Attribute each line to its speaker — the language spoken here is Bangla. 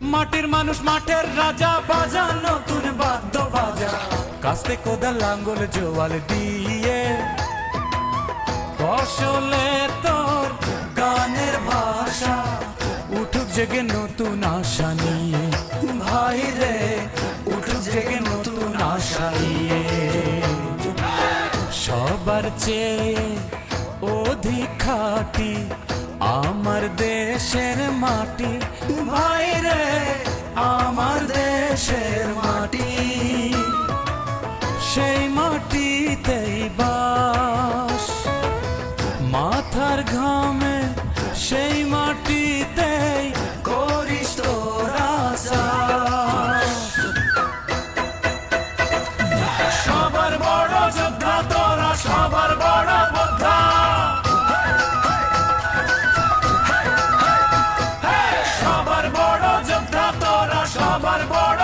Speaker 1: মাটির মানুষ, মাঠের রাজা, বাজা, নতুন বাদ্য বাজা কাস্তে কোদাল, লাঙ্গল, জোয়াল, দিয়ে। ফসলে তোর গানের ভাষা, উঠুক জেগে নতুন আশা নিয়ে। ভাই রে, উঠুক জেগে নতুন আশা নিয়ে। সবার চেয়ে অধিক খাটি আমার দেশের মাটি। ভাই মাটিতেই বাস। মাথার ঘামে সেই মাটিতেই করিস তোরা সবার বড় যোদ্ধা তোরা, সবার বড় যোদ্ধা। সবার বড় যোদ্ধা তোরা, সবার বড়